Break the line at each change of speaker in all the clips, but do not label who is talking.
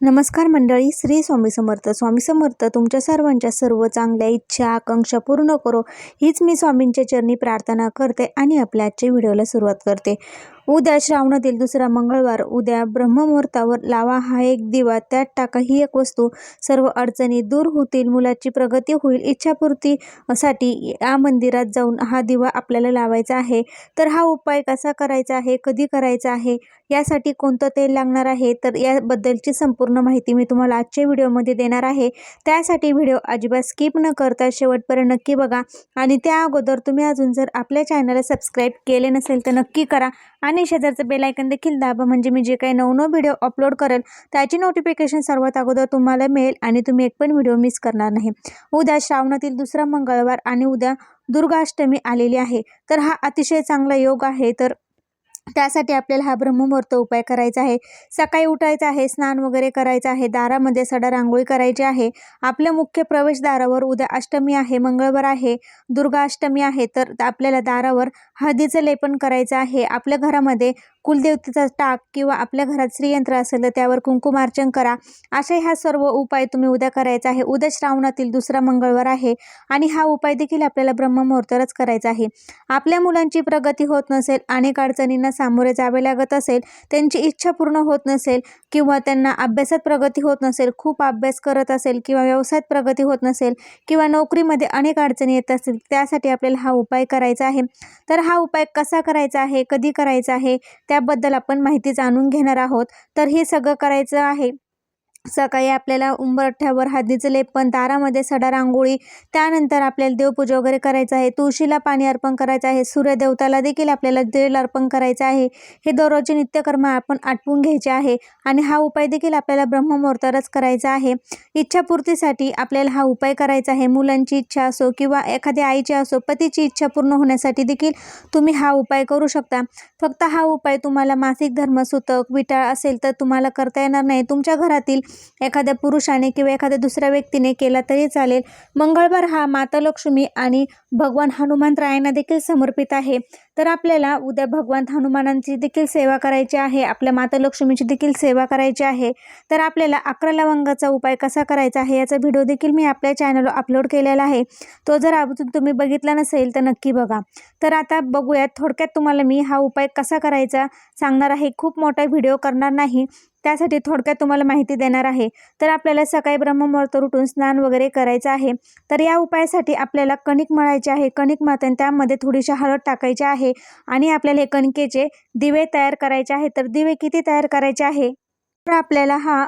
नमस्कार मंडळी श्री स्वामी समर्थ. स्वामी समर्थ तुमच्या सर्वांच्या सर्व चांगल्या इच्छा आकांक्षा पूर्ण करो. हीच मी स्वामींच्या चरणी प्रार्थना करते आणि आपल्या आजच्या व्हिडिओला सुरुवात करते. उद्या श्रावणातील दुसरा मंगळवार उद्या ब्रह्ममुहूर्तावर लावा हा एक दिवा. त्यात टाका ही एक वस्तू. सर्व अडचणी दूर होतील मुलाची प्रगती होईल इच्छापूर्तीसाठी या मंदिरात जाऊन हा दिवा आपल्याला लावायचा आहे. तर हा उपाय कसा करायचा आहे कधी करायचा आहे यासाठी कोणतं तेल लागणार आहे तर याबद्दलची संपूर्ण माहिती मी तुम्हाला आजच्या व्हिडिओमध्ये देणार आहे. त्यासाठी व्हिडिओ अजिबात स्किप न करता शेवटपर्यंत नक्की बघा. आणि त्या अगोदर तुम्ही अजून जर आपल्या चॅनलला सबस्क्राईब केले नसेल तर नक्की करा. आणि शेजारचं बेलायकन देखील दाबा. म्हणजे मी जे काही नवनव व्हिडिओ अपलोड करेल त्याची नोटिफिकेशन सर्वात अगोदर तुम्हाला मिळेल आणि तुम्ही एक पण व्हिडिओ मिस करणार नाही. उद्या श्रावणातील दुसरा मंगळवार आणि उद्या दुर्गाष्टमी आलेली आहे. तर हा अतिशय चांगला योग आहे. तर त्यासाठी आपल्याला हा ब्रह्ममुहूर्त उपाय करायचा आहे. सकाळी उठायचं आहे स्नान वगैरे करायचं आहे दारामध्ये सडा रांगोळी करायची आहे. आपल्या मुख्य प्रवेशद्वारावर उद्या अष्टमी आहे मंगळवार आहे दुर्गा अष्टमी आहे तर आपल्याला दारावर हळदीचं लेपन करायचं आहे. आपल्या घरामध्ये कुलदेवतेचा टाक किंवा आपल्या घरात श्रीयंत्र असेल तर त्यावर कुंकुमार्चन करा. असे ह्या सर्व उपाय तुम्ही उद्या करायचा आहे. उद्या श्रावणातील दुसरा मंगळवार आहे आणि हा उपाय देखील आपल्याला ब्रह्ममुहूर्तरच करायचा आहे. आपल्या मुलांची प्रगती होत नसेल अनेक अडचणींना सामोरे जावे लागत असेल त्यांची इच्छा पूर्ण होत नसेल किंवा त्यांना अभ्यासात प्रगती होत नसेल खूप अभ्यास करत असेल किंवा व्यवसायात प्रगती होत नसेल किंवा नोकरीमध्ये अनेक अडचणी येत असतील त्यासाठी आपल्याला हा उपाय करायचा आहे. तर हा उपाय कसा करायचा आहे कधी करायचा आहे त्याबद्दल आपण माहिती जाणून घेणार आहोत. तर हे सगळं करायचं आहे. सकाळी आपल्याला उंबरठ्यावर हळदीचं लेपन दारामध्ये सडा रांगोळी त्यानंतर आपल्याला देवपूजा वगैरे करायचं आहे तुळशीला पाणी अर्पण करायचं आहे सूर्यदेवताला देखील आपल्याला तेल अर्पण करायचं आहे. हे दररोजचे नित्यकर्म आपण आटवून घ्यायचे आहे आणि हा उपाय देखील आपल्याला ब्रह्ममुहूर्तावरच करायचा आहे. इच्छापूर्तीसाठी आपल्याला हा उपाय करायचा आहे. मुलांची इच्छा असो किंवा एखाद्या आईची असो पतीची इच्छा पूर्ण होण्यासाठी देखील तुम्ही हा उपाय करू शकता. फक्त हा उपाय तुम्हाला मासिक धर्मसूतक विटाळ असेल तर तुम्हाला करता येणार नाही. तुमच्या घरातील एखाद्या पुरुषाने किंवा एखाद्या दुसऱ्या व्यक्तीने केला तरी चालेल. मंगळवार हा माता लक्ष्मी आणि भगवान हनुमंतरायांना देखील समर्पित आहे. तर आपल्याला उद्या भगवान हनुमानांची देखील सेवा करायची आहे आपल्या माता लक्ष्मीची देखील सेवा करायची आहे. तर आपल्याला अकरा लवंगाचा उपाय कसा करायचा आहे याचा व्हिडिओ देखील मी आपल्या चॅनलवर अपलोड केलेला आहे. तो जर अजून तुम्ही बघितला नसेल तर नक्की बघा. तर आता बघूयात थोडक्यात तुम्हाला मी हा उपाय कसा करायचा सांगणार आहे. खूप मोठा व्हिडिओ करणार नाही. त्यासाठी थोडक्यात तुम्हाला माहिती देणार आहे. तर आपल्याला सकाळी ब्रह्ममुहूर्त उठून स्नान वगैरे करायचं आहे. तर या उपायासाठी आपल्याला कणिक मळायचे आहे. कणिक मळताना त्यामध्ये थोडीशी हळद टाकायची आहे. आणि आपल्याला हे कणकेचे दिवे तयार करायचे आहे तर दिवे किती तयार करायचे आहे? तर आपल्याला हा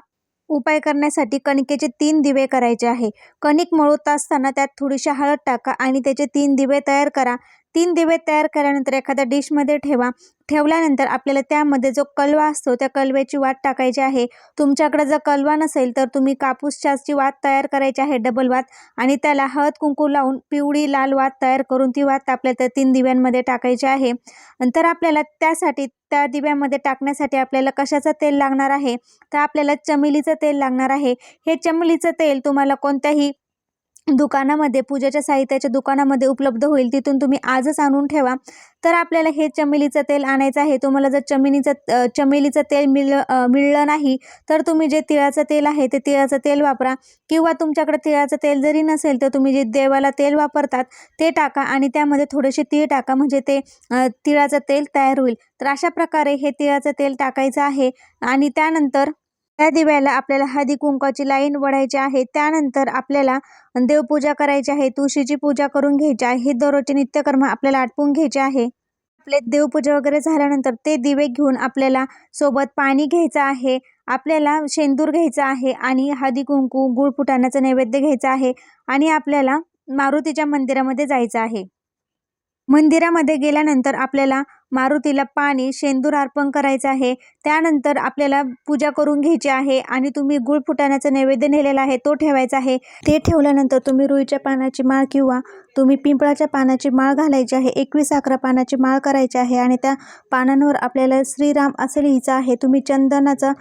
उपाय करण्यासाठी कणकेचे तीन दिवे करायचे आहे. कणिक मळूत असताना त्यात थोडीशी हळद टाका आणि त्याचे तीन दिवे तयार करा. तीन दिवे तयार केल्यानंतर एखाद्या डिशमध्ये ठेवा. ठेवल्यानंतर आपल्याला त्यामध्ये जो कलवा असतो त्या कलव्याची वाट टाकायची आहे. तुमच्याकडे जर कलवा नसेल तर तुम्ही कापूसच्याची वात तयार करायची आहे डबल वात. आणि त्याला हळद कुंकू लावून पिवळी लाल वात तयार करून ती वात आपल्या त्या तीन दिव्यांमध्ये टाकायची आहे. नंतर आपल्याला त्यासाठी त्या दिव्यामध्ये टाकण्यासाठी आपल्याला कशाचं तेल लागणार आहे? तर आपल्याला चमेलीचं तेल लागणार आहे. हे चमेलीचं तेल तुम्हाला कोणत्याही दुकानामध्ये पूजेच्या साहित्याच्या दुकानामध्ये उपलब्ध होईल तिथून तुम्ही आजच आणून ठेवा. तर आपल्याला हे चमेलीचं तेल आणायचं आहे. तुम्हाला जर चमेलीचं चमेलीचं तेल मिळ मिळलं नाही तर तुम्ही जे तिळाचं तेल आहे ते तिळाचं तेल वापरा. किंवा तुमच्याकडे तिळाचं तेल जरी नसेल तर तुम्ही जे देवाला तेल वापरतात ते टाका आणि त्यामध्ये थोडेसे तीळ टाका म्हणजे ते तिळाचं तेल तयार होईल. तर अशा प्रकारे हे तिळाचं तेल टाकायचं आहे आणि त्यानंतर त्या दिव्याला आपल्याला हळदी कुंकाची लाईन वढायची आहे. त्यानंतर आपल्याला देवपूजा करायची आहे. तुळशीची पूजा करून घ्यायची आहे. हे दररोजचे नित्यकर्म आपल्याला आटपून घ्यायचे आहे. आपले देवपूजा वगैरे झाल्यानंतर ते दिवे घेऊन आपल्याला सोबत पाणी घ्यायचं आहे. आपल्याला शेंदूर घ्यायचा आहे आणि हळदी कुंकू गुळ फुटाण्याचं नैवेद्य घ्यायचं आहे आणि आपल्याला मारुतीच्या मंदिरामध्ये जायचं आहे. मंदिरामध्ये गेल्यानंतर आपल्याला मारुतीला पाणी शेंदूर अर्पण करायचं आहे. त्यानंतर आपल्याला पूजा करून घ्यायची आहे आणि तुम्ही गुळ फुटाण्याचा नैवेद्य नेलेला आहे तो ठेवायचा आहे. ते ठेवल्यानंतर तुम्ही रुईच्या पानाची माळ किंवा तुम्ही पिंपळाच्या पानाची माळ घालायची आहे एकवीस अकरा पानाची माळ करायची आहे आणि त्या पानांवर आपल्याला श्रीराम असं लिहायचं आहे. तुम्ही चंदनाचं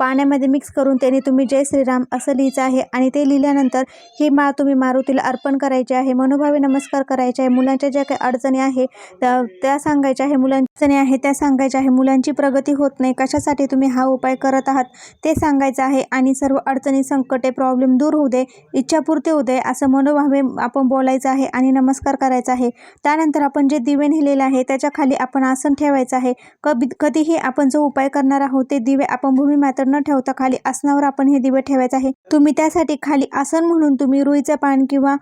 पाण्यामध्ये मिक्स करून त्याने तुम्ही जय श्रीराम असं लिहायचं आहे आणि ते लिहिल्यानंतर ही माळ तुम्ही मारुतीला अर्पण करायची आहे. मनोभावे नमस्कार करायचे आहे. मुलांच्या ज्या काही अडचणी आहे त्या त्या सांगायच्या आहे. मुलांची आहे त्या सांगायच्या आहे मुलांची प्रगती होत नाही कशासाठी तुम्ही हा उपाय करत आहात ते सांगायचं आहे आणि सर्व अडचणी संकटे प्रॉब्लेम दूर होऊ दे इच्छापूर्ती होऊ दे असं मनोभावे आपण बोलायचं आहे आणि नमस्कार करायचा आहे. त्यानंतर आपण जे दिवे नेलेले आहे त्याच्याखाली आपण आसन ठेवायचं आहे. कधी कधीही आपण जो उपाय करणार आहोत ते दिवे आपण भूमी मात्र न ठेवता खाली आसनावर आपण हे दिवे ठेवायचे आहे. तुम्ही त्यासाठी खाली आसन म्हणून तुम्ही रुईचं पान किंवा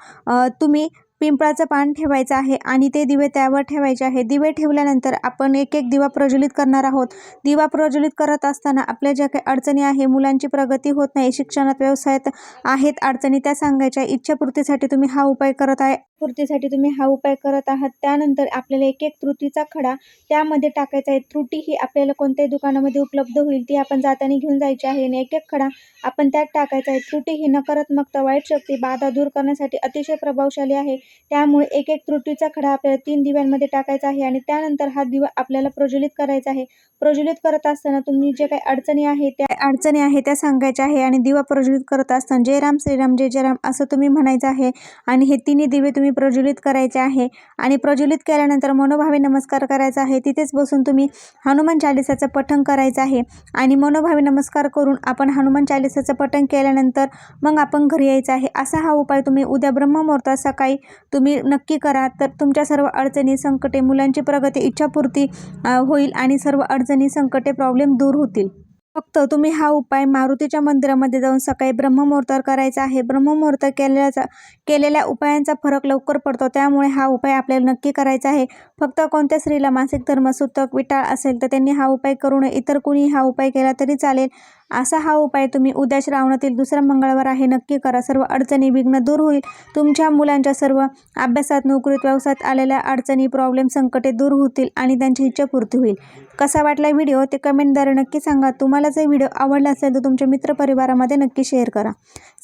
तुम्ही पिंपळाचं पान ठेवायचं आहे आणि ते दिवे त्यावर ठेवायचे आहे. दिवे ठेवल्यानंतर आपण एक एक दिवा प्रज्वलित करणार आहोत. दिवा प्रज्वलित करत असताना आपल्या ज्या काही अडचणी आहे मुलांची प्रगती होत नाही शिक्षणात व्यवसायात आहेत अडचणी त्या सांगायच्या. इच्छापूर्तीसाठी तुम्ही हा उपाय करत आहे. पूर्तीसाठी तुम्ही हा उपाय करत आहात. त्यानंतर आपल्याला एक एक त्रुटीचा खडा त्यामध्ये टाकायचा आहे. त्रुटी ही आपल्याला कोणत्याही दुकानामध्ये उपलब्ध होईल ती आपण जाताना घेऊन जायची आहे आणि एक एक खडा आपण त्यात टाकायचा आहे. त्रुटी ही नकारात्मकता वाईट शक्ती बाधा दूर करण्यासाठी अतिशय प्रभावशाली आहे. त्यामुळे एक एक त्रुटीचा खडा आपल्याला तीन दिव्यांमध्ये टाकायचा आहे आणि त्यानंतर हा दिवा आपल्याला प्रज्वलित करायचा आहे. प्रज्वलित करत असताना तुम्ही जे काही अडचणी आहे त्या अडचणी आहे त्या सांगायच्या आहे आणि दिवा प्रज्वलित करत असताना जय राम श्रीराम जय जय राम असं तुम्ही म्हणायचं आहे आणि हे तिन्ही दिवे तुम्ही प्रज्वलित करायचे आहे आणि प्रज्वलित केल्यानंतर मनोभावे नमस्कार करायचा आहे. तिथेच बसून तुम्ही हनुमान चालिसाचं पठण करायचं आहे आणि मनोभावे नमस्कार करून आपण हनुमान चालिसाचं पठण केल्यानंतर मग आपण घरी यायचं आहे. असा हा उपाय तुम्ही उद्या ब्रह्ममुहूर्तात सकाळी तुम्ही नक्की करा. तर तुमच्या सर्व अडचणी संकटे मुलांची प्रगती इच्छापूर्ती होईल आणि सर्व अडचणी संकटे प्रॉब्लेम दूर होतील. फक्त तुम्ही हा उपाय मारुतीच्या मंदिरामध्ये जाऊन सकाळी ब्रह्ममुहूर्तावर करायचा आहे. ब्रह्ममुहूर्त केलेल्याचा केलेल्या उपायांचा फरक लवकर पडतो. त्यामुळे हा उपाय आपल्याला नक्की करायचा आहे. फक्त कोणत्या स्त्रीला मासिक धर्म सुतक विटाळ असेल तर त्यांनी हा उपाय करू नये. इतर कुणी हा उपाय केला तरी चालेल. असा हा उपाय तुम्ही उद्या श्रावणातील दुसरा मंगळवार आहे. नक्की करा. सर्व अडचणी विघ्न दूर होईल. तुमच्या मुलांच्या सर्व अभ्यासात नोकरीत व्यवसायात आलेल्या अडचणी प्रॉब्लेम संकटे दूर होतील आणि त्यांची इच्छापूर्ती होईल. कसा वाटला व्हिडिओ? ते कमेंटद्वारे नक्की सांगा. तुम्हाला जर व्हिडिओ आवडला असेल तर तुमच्या मित्रपरिवारामध्ये नक्की शेअर करा.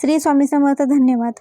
श्री स्वामी समर्थ. धन्यवाद.